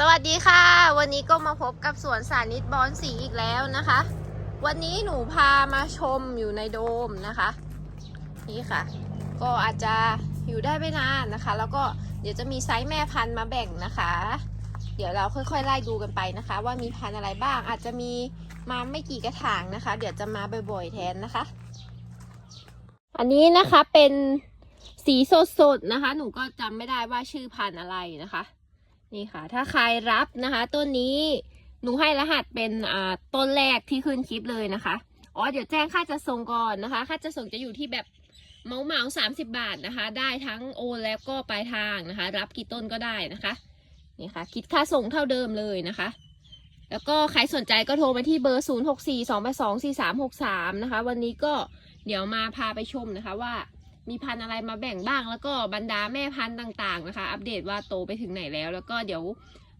สวัสดีค่ะ วันนี้ก็มาพบกับสวนสานิตบอนสีอีกแล้วนะคะ วันนี้หนูพามาชมอยู่ในโดมนะคะ นี่ค่ะ ก็อาจจะอยู่ได้ไม่นานนะคะ แล้วก็เดี๋ยวจะมีไซส์แม่พันธุ์มาแบ่งนะคะ เดี๋ยวเราค่อยๆไล่ดูกันไปนะคะ ว่ามีพันธุ์อะไรบ้าง อาจจะมีมาไม่กี่กระถางนะคะ เดี๋ยวจะมาบ่อยๆแทนนะคะ อันนี้นะคะเป็นสีสดๆนะคะ หนูก็จำไม่ได้ว่าชื่อพันธุ์อะไรนะคะ นี่ค่ะ ถ้าใครรับนะคะ ต้นนี้หนูให้รหัสเป็นอ่าต้นแรกที่ขึ้นคลิปเลยนะคะอ๋อเดี๋ยวแจ้งค่าจะส่งก่อนนะคะ ค่าจะส่งจะอยู่ที่แบบเมาเมาสามสิบาทนะคะ ได้ทั้งโอนแล้วก็ปลายทางนะคะ รับกี่ต้นก็ได้นะคะนี่ค่ะ คิดค่าส่งเท่าเดิมเลยนะคะ แล้วก็ใครสนใจก็โทรมาที่เบอร์ 0 6 4 2 8 2 4 3 6 3 นะคะ วันนี้ก็เดี๋ยวมาพาไปชมนะคะว่า มีพันธุ์อะไรมาแบ่งบ้าง แล้วก็บรรดาแม่พันธุ์ต่างๆนะคะ อัปเดตว่าโตไปถึงไหนแล้ว แล้วก็เดี๋ยว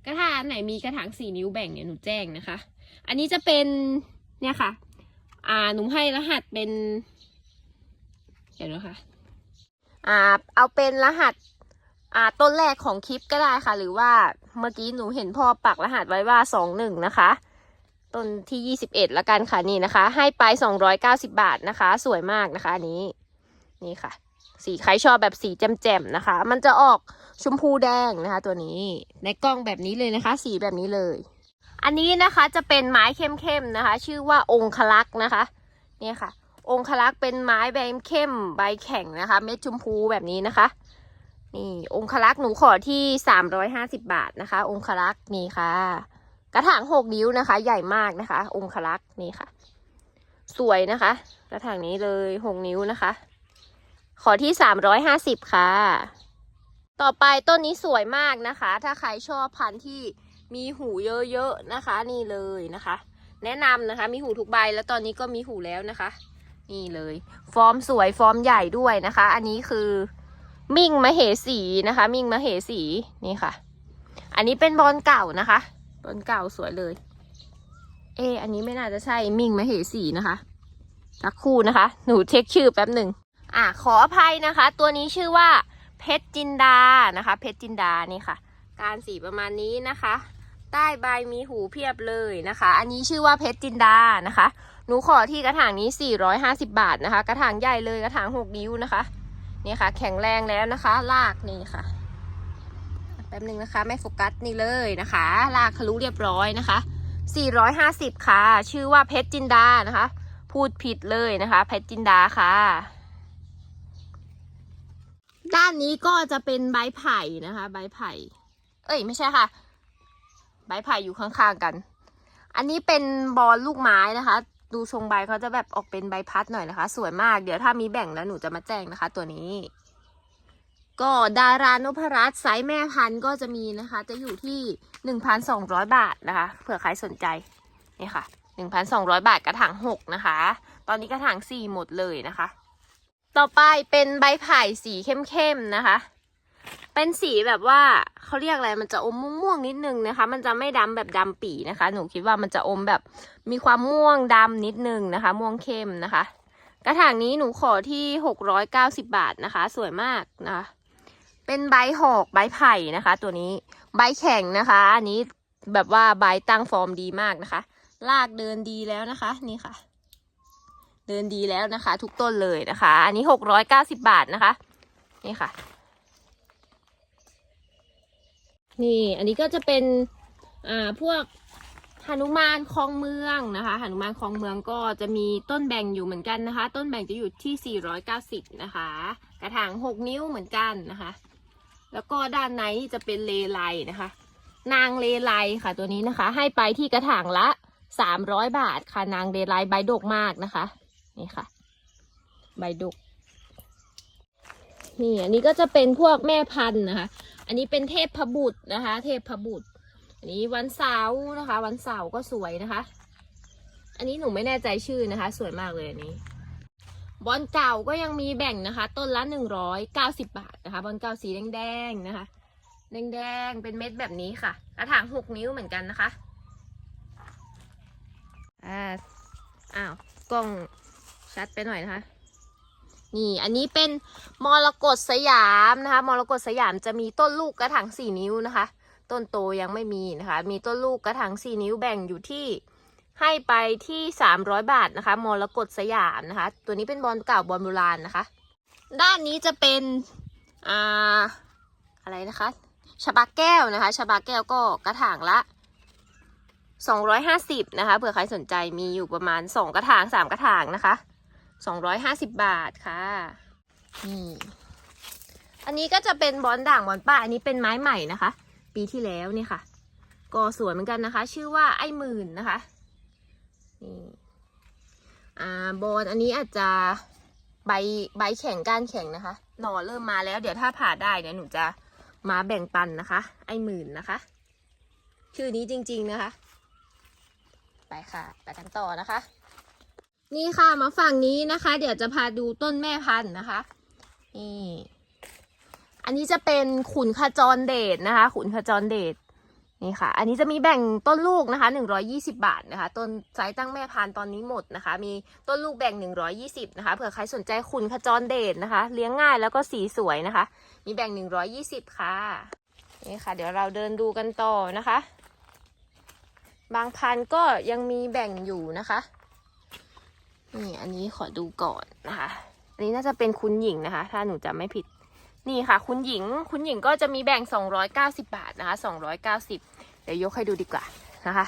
กระถางไหนมีกระถางสี่นิ้วแบ่งเนี่ยหนูแจ้งนะคะ อันนี้จะเป็นเนี่ยค่ะ อ่าหนูให้รหัสเป็นเดี๋ยวนะคะอ่าเอาเป็นรหัสอ่าต้นแรกของคลิปก็ได้ค่ะ หรือว่าเมื่อกี้หนูเห็นพ่อปักรหัสไว้ว่าสองหนึ่งนะคะต้นที่ยี่สิบเอ็ดละกันค่ะนี่นะคะ ให้ไปสองร้อยเก้าสิบาทนะคะ สวยมากนะคะอันนี้ นี่ค่ะ สีใครชอบแบบสีแจ่มๆนะคะ มันจะออกชมพูแดงนะคะ ตัวนี้ในกล้องแบบนี้เลยนะคะ สีแบบนี้เลย อันนี้นะคะจะเป็นไม้เข้มๆนะคะ ชื่อว่าองคลักษ์นะคะเนี่ยค่ะ องคลักษ์เป็นไม้ใบเข้มใบแข็งนะคะ เม็ดชมพูแบบนี้นะคะนี่องคลักษ์หนูขอที่สามร้อยห้าสิบาทนะคะ องคลักษ์นี่ค่ะ กระถางหกนิ้วนะคะ ใหญ่มากนะคะ องคลักษ์นี่ค่ะ สวยนะคะ กระถางนี้เลยหกนิ้วนะคะ ขอที่สามร้อยห้าสิบค่ะ ต่อไปต้นนี้สวยมากนะคะ ถ้าใครชอบพันธุ์ที่มีหูเยอะๆนะคะ นี่เลยนะคะ แนะนำนะคะ มีหูทุกใบแล้วตอนนี้ก็มีหูแล้วนะคะ นี่เลย ฟอร์มสวยฟอร์มใหญ่ด้วยนะคะ อันนี้คือมิ่งมเหสีนะคะ มิ่งมเหสีนี่ค่ะ อันนี้เป็นบอลเก่านะคะบอลเก่าสวยเลย เอออันนี้ไม่น่าจะใช่มิ่งมเหสีนะคะสักคู่นะคะ หนูเช็คชื่อแป๊บหนึ่ง อะขออภัยนะคะ ตัวนี้ชื่อว่าเพชรจินดานะคะ เพชรจินดานี่ค่ะ การสีประมาณนี้นะคะ ใต้ใบมีหูเพียบเลยนะคะ อันนี้ชื่อว่าเพชรจินดานะคะ หนูขอที่กระถางนี้ 450 บาทนะคะ กระถางใหญ่เลยกระถาง6นิ้วนะคะนี่ค่ะ แข็งแรงแล้วนะคะลากนี่ค่ะแป๊บหนึ่งนะคะไม่โฟกัสนี่เลยนะคะลากทะลุเรียบร้อยนะคะ 450 ค่ะ ชื่อว่าเพชรจินดานะคะ พูดผิดเลยนะคะ เพชรจินดาค่ะ ด้านนี้ก็จะเป็นใบไผ่นะคะ ใบไผ่ เอ้ย ไม่ใช่ค่ะ ใบไผ่อยู่ข้างๆกัน อันนี้เป็นบอลลูกไม้นะคะ ดูทรงใบเขาจะแบบออกเป็นใบพัดหน่อยนะคะ สวยมาก เดี๋ยวถ้ามีแบ่งแล้วหนูจะมาแจ้งนะคะ ตัวนี้ ก็ดารานพรัตน์ไซส์แม่พันธุ์ก็จะมีนะคะ จะอยู่ที่หนึ่งพันสองร้อยบาทนะคะ เผื่อใครสนใจนี่ค่ะหนึ่งพันสองร้อยบาทกระถางหกนะคะ ตอนนี้กระถางสี่หมดเลยนะคะ ต่อไปเป็นใบไผ่สีเข้มๆนะคะ เป็นสีแบบว่าเขาเรียกอะไรมันจะอมม่วงๆนิดนึงนะคะ มันจะไม่ดำแบบดำปีนะคะ หนูคิดว่ามันจะอมแบบมีความม่วงดำนิดนึงนะคะ ม่วงเข้มนะคะ กระถางนี้หนูขอที่หกร้อยเก้าสิบาทนะคะ สวยมากนะคะ เป็นใบหอกใบไผ่นะคะ ตัวนี้ใบแข็งนะคะ อันนี้แบบว่าใบตั้งฟอร์มดีมากนะคะ ลากเดินดีแล้วนะคะ นี่ค่ะ เดินดีแล้วนะคะ ทุกต้นเลยนะคะ อันนี้หกร้อยเก้าสิบาทนะคะ นี่ค่ะ นี่อันนี้ก็จะเป็นอ่าพวกหนุมานคลองเมืองนะคะหนุมานคลองเมืองก็จะมีต้นแบ่งอยู่เหมือนกันนะคะ ต้นแบ่งจะอยู่ที่ 490 นะคะ กระถาง 6 นิ้วเหมือนกันนะคะ แล้วก็ด้านในจะเป็นเลไลนะคะ นางเลไลค่ะตัวนี้นะคะ ให้ไปที่กระถางละ 300 บาทค่ะนางเลไลใบดกมากนะคะ นี่ค่ะ ใบดุก นี่อันนี้ก็จะเป็นพวกแม่พันธุ์นะคะ อันนี้เป็นเทพพบุตรนะคะ เทพพบุตร อันนี้วันเสาร์นะคะ วันเสาร์ก็สวยนะคะ อันนี้หนูไม่แน่ใจชื่อนะคะ สวยมากเลยอันนี้ บอลเก่าก็ยังมีแบ่งนะคะ ต้นละหนึ่งร้อยเก้าสิบาทนะคะ บอลเก่าสีแดงๆนะคะ แดงๆเป็นเม็ดแบบนี้ค่ะ กระถางหกนิ้วเหมือนกันนะคะอ่าอ้าวกล้อง ชัดไปหน่อยนะคะ นี่อันนี้เป็นมรกตสยามนะคะมรกตสยามจะมีต้นลูกกระถางสี่นิ้วนะคะ ต้นโตยังไม่มีนะคะ มีต้นลูกกระถางสี่นิ้วแบ่งอยู่ที่ให้ไปที่สามร้อยบาทนะคะมรกตสยามนะคะ ตัวนี้เป็นบอลเก่าบอลโบราณนะคะ ด้านนี้จะเป็นอ่าอะไรนะคะชบาแก้วนะคะชบาแก้วก็กระถางละ 250นะคะเผื่อใครสนใจมีอยู่ประมาณ 2 กระถาง 3 กระถางนะคะ 250 บาทค่ะนี่อันนี้ก็จะเป็นบอลด่างบอลป้า อันนี้เป็นไม้ใหม่นะคะ ปีที่แล้วนี่ค่ะก็สวยเหมือนกันนะคะ ชื่อว่าไอ้หมื่นนะคะนี่อ่าบอลอันนี้อาจจะใบใบแข็งก้านแข็งนะคะ หน่อเริ่มมาแล้ว เดี๋ยวถ้าผ่าได้เนี่ยหนูจะมาแบ่งปันนะคะ ไอ้หมื่นนะคะ ชื่อนี้จริง ๆนะคะ ไปค่ะ ไปกันต่อนะคะ นี่ค่ะมาฝั่งนี้นะคะ เดี๋ยวจะพาดูต้นแม่พันธุ์นะคะนี่อันนี้จะเป็นขุนขจรเดชนะคะ ขุนขจรเดชนี่ค่ะ อันนี้จะมีแบ่งต้นลูกนะคะหนึ่งร้อยี่สิบาทนะคะ ต้นไซส์ตั้งแม่พันธุ์ตอนนี้หมดนะคะ มีต้นลูกแบ่งหนึ่งร้อยี่สิบนะคะ เผื่อใครสนใจขุนขจรเดชนะคะ เลี้ยงง่ายแล้วก็สีสวยนะคะ มีแบ่งหนึ่งร้อยี่สิบค่ะ นี่ค่ะ เดี๋ยวเราเดินดูกันต่อนะคะ บางพันธุ์ก็ยังมีแบ่งอยู่นะคะ นี่อันนี้ขอดูก่อนนะคะ อันนี้น่าจะเป็นคุณหญิงนะคะ ถ้าหนูจำไม่ผิด นี่ค่ะ คุณหญิง คุณหญิงก็จะมีแบ่ง 290 บาทนะคะ 290 เดี๋ยวยกให้ดูดีกว่านะคะ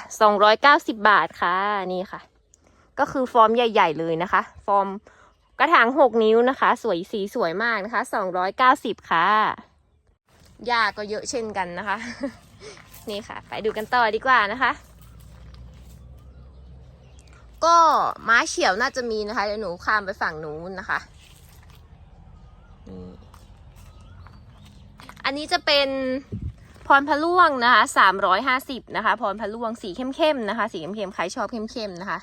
290 บาทค่ะ นี่ค่ะ ก็คือฟอร์มใหญ่ ๆ เลยนะคะ ฟอร์มกระถาง 6 นิ้วนะคะ สวยสีสวยมากนะคะ 290 ค่ะหญ้าก็เยอะเช่นกันนะคะ นี่ค่ะ ไปดูกันต่อดีกว่านะคะ ก็ม้าเฉียวน่าจะมีนะคะเดี๋ยวหนูข้ามไปฝั่งนู้นนะคะนี่อันนี้จะเป็นพรพะล่วงนะคะสามร้อยห้าสิบนะคะ พรพะล่วงสีเข้มๆนะคะ สีเข้มๆใครชอบเข้มๆนะคะ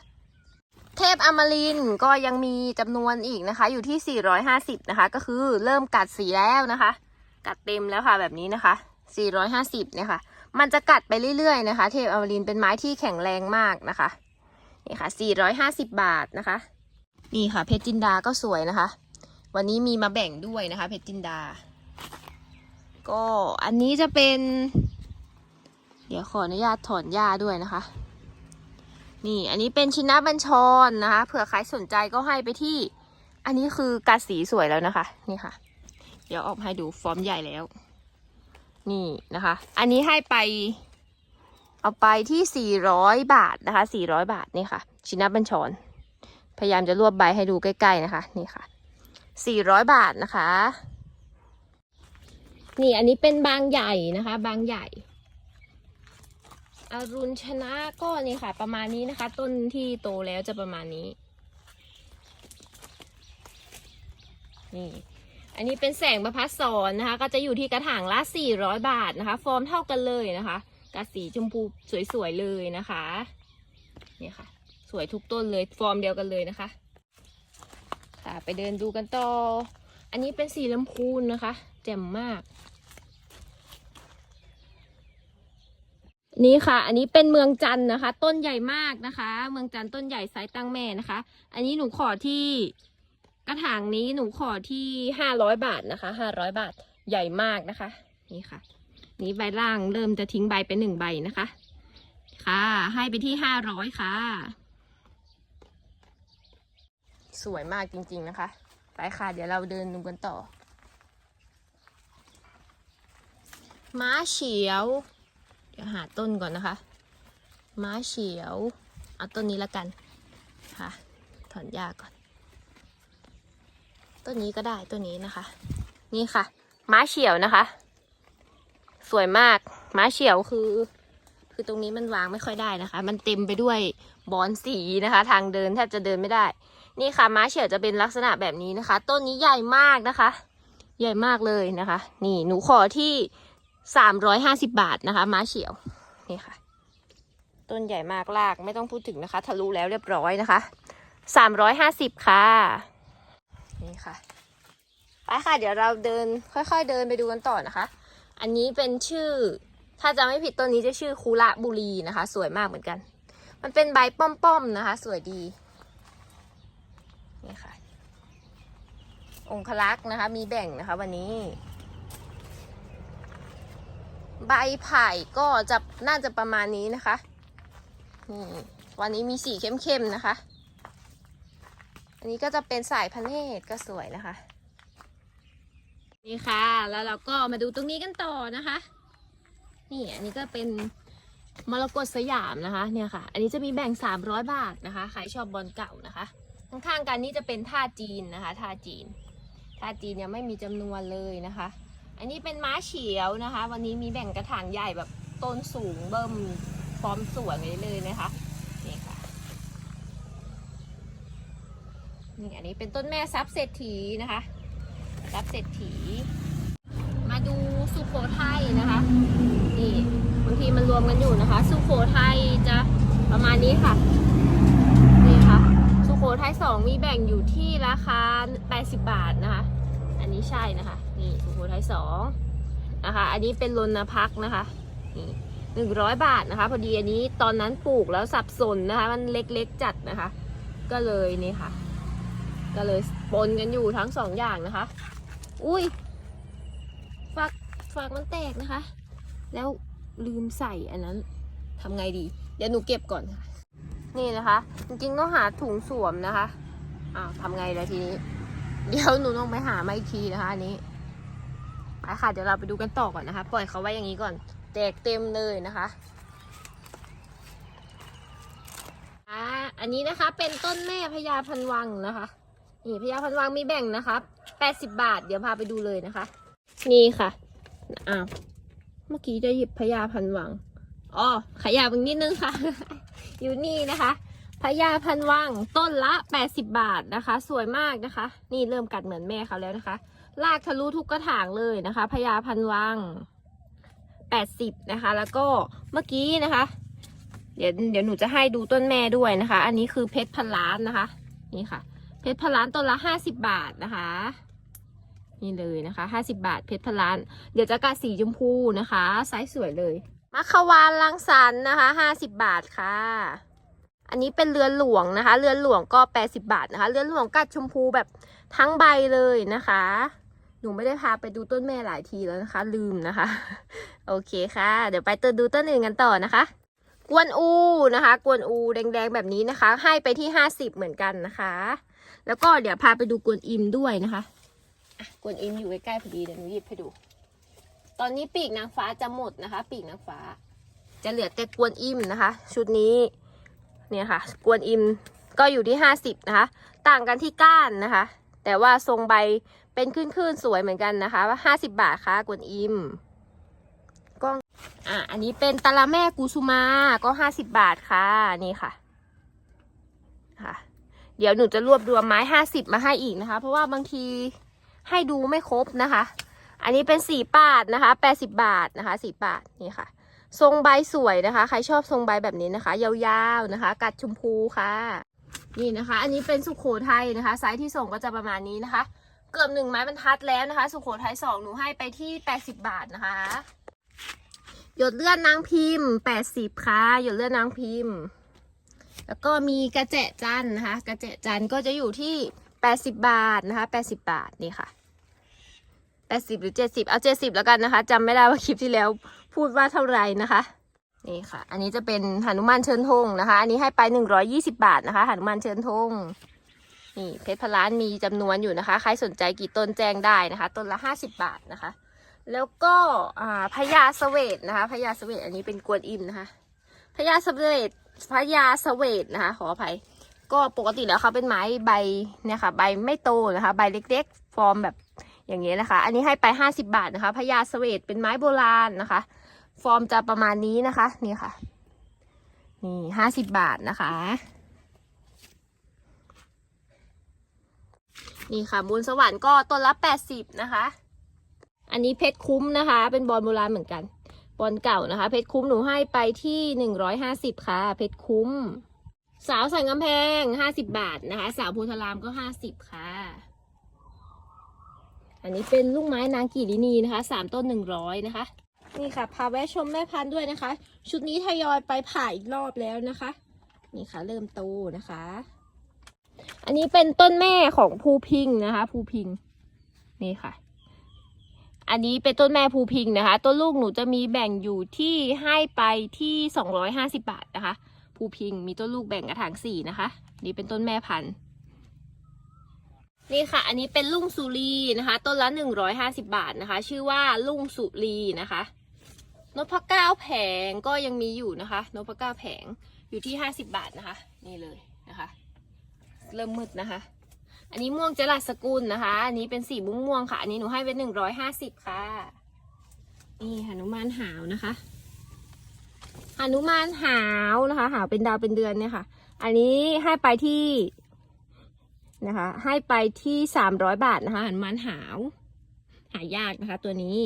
เทพอมรินก็ยังมีจำนวนอีกนะคะ อยู่ที่450นะคะ ก็คือเริ่มกัดสีแล้วนะคะ กัดเต็มแล้วค่ะแบบนี้นะคะ450เนี่ยค่ะ มันจะกัดไปเรื่อยๆนะคะ เทพอมรินเป็นไม้ที่แข็งแรงมากนะคะ นี่ค่ะ 450 บาทนะคะ นี่ค่ะ เพชรจินดาก็สวยนะคะ วันนี้มีมาแบ่งด้วยนะคะ เพชรจินดา ก็อันนี้จะเป็น เดี๋ยวขออนุญาตถอนหญ้าด้วยนะคะ นี่อันนี้เป็นชินาบัญชรนะคะ เผื่อใครสนใจก็ให้ไปที่ อันนี้คือกัดสีสวยแล้วนะคะ นี่ค่ะ เดี๋ยวออกให้ดูฟอร์มใหญ่แล้ว นี่นะคะ อันนี้ให้ไป เอาไปที่ 400 บาทนะคะ 400 บาทนี่ค่ะ ชินาบัญชร พยายามจะรวบใบให้ดูใกล้ ๆนะคะ นี่ค่ะ 400 บาทนะคะ นี่อันนี้เป็นบางใหญ่นะคะ บางใหญ่อรุณชนะก็นี่ค่ะ ประมาณนี้นะคะ ต้นที่โตแล้วจะประมาณนี้ นี่อันนี้เป็นแสงประพัดสอนนะคะ ก็จะอยู่ที่กระถางละ400 บาทนะคะ ฟอร์มเท่ากันเลยนะคะ กาสีชมพูสวยๆเลยนะคะนี่ค่ะ สวยทุกต้นเลยฟอร์มเดียวกันเลยนะคะค่ะไปเดินดูกันต่อ อันนี้เป็นสีลำพูนนะคะแจ่มมากนี่ค่ะ อันนี้เป็นเมืองจันนะคะ ต้นใหญ่มากนะคะ เมืองจันต้นใหญ่ไซส์ตั้งแม่นะคะ อันนี้หนูขอที่กระถางนี้หนูขอที่ห้าร้อยบาทนะคะห้าร้อยบาทใหญ่มากนะคะ นี่ค่ะ นี้ใบล่างเริ่มจะทิ้งใบไปหนึ่งใบนะคะ ค่ะ ให้ไปที่ห้าร้อยค่ะ สวยมากจริงๆนะคะไปค่ะ เดี๋ยวเราเดินดูกันต่อ ม้าเฉียว เดี๋ยวหาต้นก่อนนะคะ ม้าเฉียว เอาต้นนี้ละกัน ค่ะ ถอนหญ้าก่อน ต้นนี้ก็ได้ต้นนี้นะคะ นี่ค่ะ ม้าเฉียวนะคะ สวยมากม้าเฉียวคือ คือตรงนี้มันวางไม่ค่อยได้นะคะ มันเต็มไปด้วยบอนสีนะคะ ทางเดินแทบจะเดินไม่ได้ นี่ค่ะม้าเฉียวจะเป็นลักษณะแบบนี้นะคะ ต้นนี้ใหญ่มากนะคะ ใหญ่มากเลยนะคะ นี่หนูขอที่สามร้อยห้าสิบบาทนะคะ ม้าเฉียวนี่ค่ะ ต้นใหญ่มากลากไม่ต้องพูดถึงนะคะ ทะลุแล้วเรียบร้อยนะคะสามร้อยห้าสิบค่ะ นี่ค่ะ ไปค่ะ เดี๋ยวเราเดินค่อยๆเดินไปดูกันต่อนะคะ อันนี้เป็นชื่อ ถ้าจะไม่ผิดต้นนี้จะชื่อคูระบุรีนะคะ สวยมากเหมือนกัน มันเป็นใบป้อมๆนะคะ สวยดีนี่ค่ะ องคลักษ์นะคะ มีแบ่งนะคะ วันนี้ ใบไผ่ก็จะน่าจะประมาณนี้นะคะนี่วันนี้มีสีเข้มๆนะคะ อันนี้ก็จะเป็นสายพันธุ์เนตรก็สวยนะคะ นี่ค่ะ แล้วเราก็มาดูตรงนี้กันต่อนะคะ นี่อันนี้ก็เป็นมรกตสยามนะคะ เนี่ยค่ะ อันนี้จะมีแบ่ง 300 บาทนะคะ ใครชอบบอลเก่านะคะ ข้างๆกันนี่จะเป็นท่าจีนนะคะ ท่าจีน ท่าจีนยังไม่มีจำนวนเลยนะคะ อันนี้เป็นม้าเฉียวนะคะ วันนี้มีแบ่งกระถางใหญ่แบบต้นสูงเบิ่มพร้อมสวยไว้เลยนะคะนี่ค่ะนี่อันนี้เป็นต้นแม่ซับเศรษฐีนะคะ ซับเศรษฐี มาดูสุโขทัยนะคะนี่บางทีมันรวมกันอยู่นะคะ สุโขทัยจะประมาณนี้ค่ะนี่ค่ะสุโขทัยสองมีแบ่งอยู่ที่ราคา 80 บาทนะคะ อันนี้ใช่นะคะนี่สุโขทัยสองนะคะ อันนี้เป็นรณพักนะคะนี่หนึ่งร้อยบาทนะคะ พอดีอันนี้ตอนนั้นปลูกแล้วสับสนนะคะ มันเล็กๆจัดนะคะ ก็เลยนี่ค่ะ ก็เลยปนกันอยู่ทั้งสองอย่างนะคะ อุ้ยฝักฝักมันแตกนะคะ แล้วลืมใส่อันนั้นทำไงดี เดี๋ยวหนูเก็บก่อนค่ะ นี่นะคะ จริงๆต้องหาถุงสวมนะคะอ้าวทำไงล่ะทีนี้ เดี๋ยวหนูต้องไปหามาอีกทีนะคะอันนี้ไปค่ะ เดี๋ยวเราไปดูกันต่อก่อนนะคะ ปล่อยเขาไว้อย่างนี้ก่อน แตกเต็มเลยนะคะอ่าอันนี้นะคะเป็นต้นแม่พญาพันวังนะคะ นี่พญาพันวังมีแบ่งนะคะ 80 บาท เดี๋ยวพาไปดูเลยนะคะ นี่ค่ะ อ้าว เมื่อกี้จะหยิบพญาพันวัง อ๋อ ขยับอีกนิดนึงค่ะ อยู่นี่นะคะพญาพันวังต้นละ 80 บาทนะคะ สวยมากนะคะ นี่เริ่มกัดเหมือนแม่เขาแล้วนะคะ ลากทะลุทุกกระถางเลยนะคะพญาพันวัง 80 นะคะ แล้วก็เมื่อกี้นะคะ เดี๋ยวเดี๋ยวหนูจะให้ดูต้นแม่ด้วยนะคะ อันนี้คือเพชรพันล้านนะคะ นี่ค่ะ เพชรพันล้านต้นละ 50 บาทนะคะ นี่เลยนะคะ 50 บาทเพชรพล้าน เดี๋ยวจะกัดสีชมพูนะคะไซส์สวยเลยมัคควานลังสันนะคะ 50 บาทค่ะ อันนี้เป็นเรือนหลวงนะคะ เรือนหลวงก็ 80 บาทนะคะ เรือนหลวงกัดชมพูแบบทั้งใบเลยนะคะ หนูไม่ได้พาไปดูต้นแม่หลายทีแล้วนะคะ ลืมนะคะ โอเคค่ะ เดี๋ยวไปตัวดูต้นอื่นกันต่อนะคะ กวนอูนะคะ กวนอูแดงๆแบบนี้นะคะ ให้ไปที่ 50 เหมือนกันนะคะ แล้วก็เดี๋ยวพาไปดูกวนอิมด้วยนะคะ กวนอิมอยู่ใกล้ๆพอดีเดี๋ยวหนูหยิบให้ดู ตอนนี้ปีกนางฟ้าจะหมดนะคะ ปีกนางฟ้า จะเหลือแต่กวนอิมนะคะ ชุดนี้เนี่ยค่ะ กวนอิมก็อยู่ที่50นะคะ ต่างกันที่ก้านนะคะ แต่ว่าทรงใบเป็นขึ้นๆสวยเหมือนกันนะคะว่า50บาทค่ะกวนอิมกล้องอะอันนี้เป็นตะละแม่กุสุมาก็50บาทค่ะนี่ค่ะค่ะ เดี๋ยวหนูจะรวบรวมไม้50มาให้อีกนะคะ เพราะว่าบางที ให้ดูไม่ครบนะคะ อันนี้เป็นสีปาดนะคะ80บาทนะคะ สีปาดนี่ค่ะ ทรงใบสวยนะคะ ใครชอบทรงใบแบบนี้นะคะ ยาวๆนะคะ กัดชมพูค่ะ นี่นะคะ อันนี้เป็นสุโขทัยนะคะ ไซส์ที่ส่งก็จะประมาณนี้นะคะ เกือบหนึ่งไม้บรรทัดแล้วนะคะ สุโขทัยสองหนูให้ไปที่80บาทนะคะ หยดเลือดนางพิมพ์80ค่ะ หยดเลือดนางพิมพ์ แล้วก็มีกระเจะจันนะคะ กระเจะจันก็จะอยู่ที่ 80บบาทนะคะ80บาทนี่ค่ะ80หรือ70เอา70แล้วกันนะคะจำไม่ได้ว่าคลิปที่แล้วพูดว่าเท่าไหร่นะคะนี่ค่ะ อันนี้จะเป็นหนุมานเชิญธงนะคะ อันนี้ให้ไป120บาทนะคะหนุมานเชิญธงนี่เพชรพลานมีจำนวนอยู่นะคะ ใครสนใจกี่ต้นแจ้งได้นะคะ ต้นละ50บบาทนะคะ แล้วก็พญาเสวตนะคะพญาเสวตอันนี้เป็นกวนอิมนะคะพญาเสวตพญาเสวตนะคะ ขออภัย ก็ปกติแล้วเขาเป็นไม้ใบเนี่ยค่ะ ใบไม่โตนะคะ ใบเล็กๆ ฟอร์มแบบอย่างเงี้ยนะคะ อันนี้ให้ไป50บาทนะคะพญาเสวตเป็นไม้โบราณนะคะ ฟอร์มจะประมาณนี้นะคะนี่ค่ะ นี่50บบาทนะคะ นี่ค่ะมูลสวรรค์ก็ต้นละ80นะคะ อันนี้เพชรคุ้มนะคะ เป็นบอลโบราณเหมือนกัน บอลเก่านะคะ เพชรคุ้มหนูให้ไปที่หนึ่งร้อยห้าสิบค่ะ เพชรคุ้ม สาวสันกำแพงห้าสิบบาทนะคะ สาวโพธารามก็ห้าสิบค่ะ อันนี้เป็นลูกไม้นางกีรินีนะคะสามต้นหนึ่งร้อยนะคะ นี่ค่ะ พาแวะชมแม่พันธุ์ด้วยนะคะ ชุดนี้ทยอยไปผ่าอีกรอบแล้วนะคะ นี่ค่ะ เริ่มโตนะคะ อันนี้เป็นต้นแม่ของภูพิงนะคะ ภูพิง นี่ค่ะ อันนี้เป็นต้นแม่ภูพิงนะคะ ต้นลูกหนูจะมีแบ่งอยู่ที่ให้ไปที่250บาทนะคะ ภูพิงมีต้นลูกแบ่งกระถางสี่นะคะ นี่เป็นต้นแม่พันธุ์นี่ค่ะ อันนี้เป็นลุงสุรีนะคะ ต้นละ150บาทนะคะ ชื่อว่าลุงสุรีนะคะนพเก้าแผงก็ยังมีอยู่นะคะนพเก้าแผงอยู่ที่50บาทนะคะ นี่เลยนะคะ เริ่มมืดนะคะ อันนี้ม่วงจรัสกุลนะคะ อันนี้เป็นสีม่วงม่วงค่ะ อันนี้หนูให้เป็นหนึ่งร้อยห้าสิบค่ะ นี่หนุมานหาวนะคะ หนุมานหาวนะคะ หาวเป็นดาวเป็นเดือนเนี่ยค่ะ อันนี้ให้ไปที่นะคะ ให้ไปที่สามร้อยบาทนะคะหนุมานหาว หายากนะคะ ตัวนี้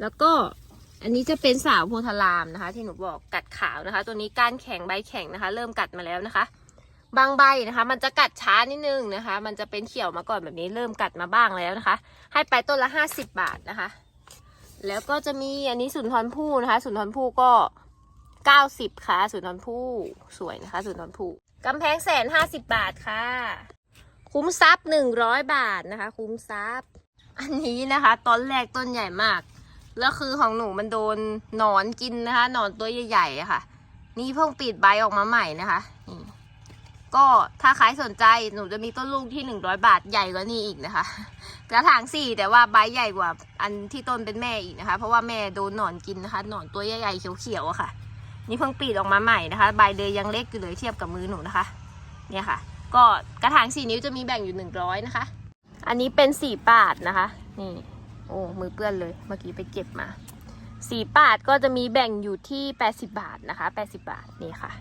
แล้วก็อันนี้จะเป็นสาวโพธารามนะคะ ที่หนูบอกกัดขาวนะคะ ตัวนี้ก้านแข็งใบแข็งนะคะ เริ่มกัดมาแล้วนะคะ บางใบนะคะ มันจะกัดช้านิดนึงนะคะ มันจะเป็นเขียวมาก่อนแบบนี้เริ่มกัดมาบ้างแล้วนะคะ ให้ไปต้นละห้าสิบบาทนะคะ แล้วก็จะมีอันนี้สุนทรภู่นะคะ สุนทรภู่ก็ เก้าสิบค่ะสุนทรภู่สวยนะคะสุนทรภู่กำแพงแสนห้าสิบบาทค่ะ คุ้มทรัพย์หนึ่งร้อยบาทนะคะ คุ้มทรัพย์อันนี้นะคะต้นแรกต้นใหญ่มาก แล้วคือของหนูมันโดนหนอนกินนะคะหนอนตัวใหญ่ๆค่ะ นี่เพิ่งปิดใบออกมาใหม่นะคะนี่ก็ถ้าใครสนใจหนูจะมีต้นลูกที่หนึ่งร้อยบาทใหญ่กว่านี้อีกนะคะกระถางสี่แต่ว่าใบใหญ่กว่าอันที่ต้นเป็นแม่อีกนะคะ เพราะว่าแม่โดนหนอนกินนะคะหนอนตัวใหญ่ๆเขียวๆอะค่ะ นี่เพิ่งปีดออกมาใหม่นะคะใบเดยยังเล็กอยู่เลยเทียบกับมือหนูนะคะ เนี่ยค่ะ ก็กระถางสี่นิ้วจะมีแบ่งอยู่หนึ่งร้อยนะคะ อันนี้เป็นสี่ปาดนะคะ นี่ โอ้มือเปื้อนเลยเมื่อกี้ไปเก็บมาสีปาดก็จะมีแบ่งอยู่ที่แปดสิบาทนะคะแปดสิบาทนี่ค่ะ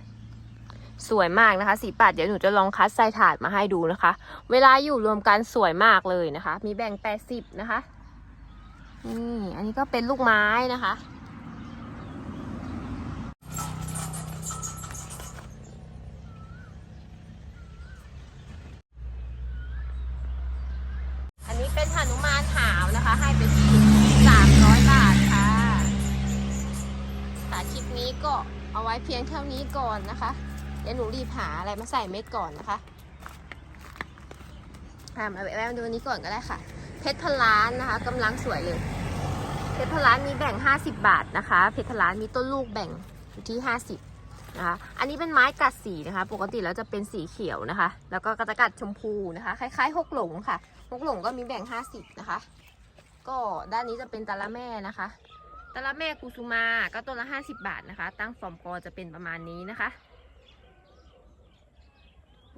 สวยมากนะคะ สีปัดเดี๋ยวหนูจะลองคัดใส่ถาดมาให้ดูนะคะ เวลาอยู่รวมกันสวยมากเลยนะคะ มีแบ่งแปดสิบนะคะนี่อันนี้ก็เป็นลูกไม้นะคะ นี้ก่อนนะคะ เดี๋ยวหนูรีบหาอะไรมาใส่เม็ดก่อนนะคะอ่ามาแวะมาดูนี้ก่อนก็ได้ค่ะ เพชรพนล้านนะคะกำลังสวยเลย เพชรพนล้านมีแบ่ง 50 บาทนะคะ เพชรพนล้านมีต้นลูกแบ่งอยู่ที่ 50นะคะ อันนี้เป็นไม้กัดสีนะคะ ปกติแล้วจะเป็นสีเขียวนะคะ แล้วก็กระจะกัดชมพูนะคะ คล้ายๆ หกหลงค่ะ หกหลงก็มีแบ่ง 50นะคะ ก็ด้านนี้จะเป็นตะละแม่นะคะ ตะละแม่กุสุมาก็ต้นละ50บาทนะคะ ตั้งฟอร์มกอจะเป็นประมาณนี้นะคะ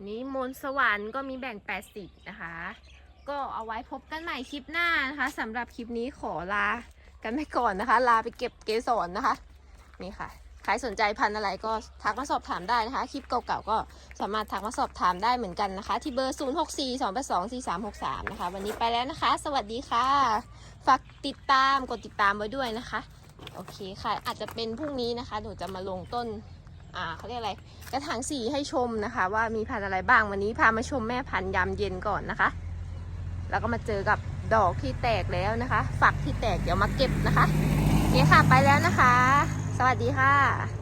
นี้มนสวรรค์ก็มีแบ่ง80นะคะ ก็เอาไว้พบกันใหม่คลิปหน้านะคะสำหรับคลิปนี้ขอลากันไปก่อนนะคะ ลาไปเก็บเกสรนะคะ นี่ค่ะ ครสนใจพันธุ์อะไรก็ทักมาสอบถามได้นะคะ คลิปเก่าๆก็สามารถทักมาสอบถามได้เหมือนกันนะคะ ที่เบอร์ 0 6 4 2 8 2 4 3 6 3 นะคะ วันนี้ไปแล้วนะคะ สวัสดีค่ะ ฝากติดตามกดติดตามไว้ด้วยนะคะ โอเคค่ะ อาจจะเป็นพรุ่งนี้นะคะ หนูจะมาลงต้น อ่าเขาเรียกอะไร กระถางสีให้ชมนะคะ ว่ามีพันธุ์อะไรบ้างวันนี้พามาชมแม่พันธุ์ยามเย็นก่อนนะคะ แล้วก็มาเจอกับดอกที่แตกแล้วนะคะ ฝักที่แตกเดี๋ยวมาเก็บนะคะโอเคค่ะไปแล้วนะคะ สวัสดีค่ะ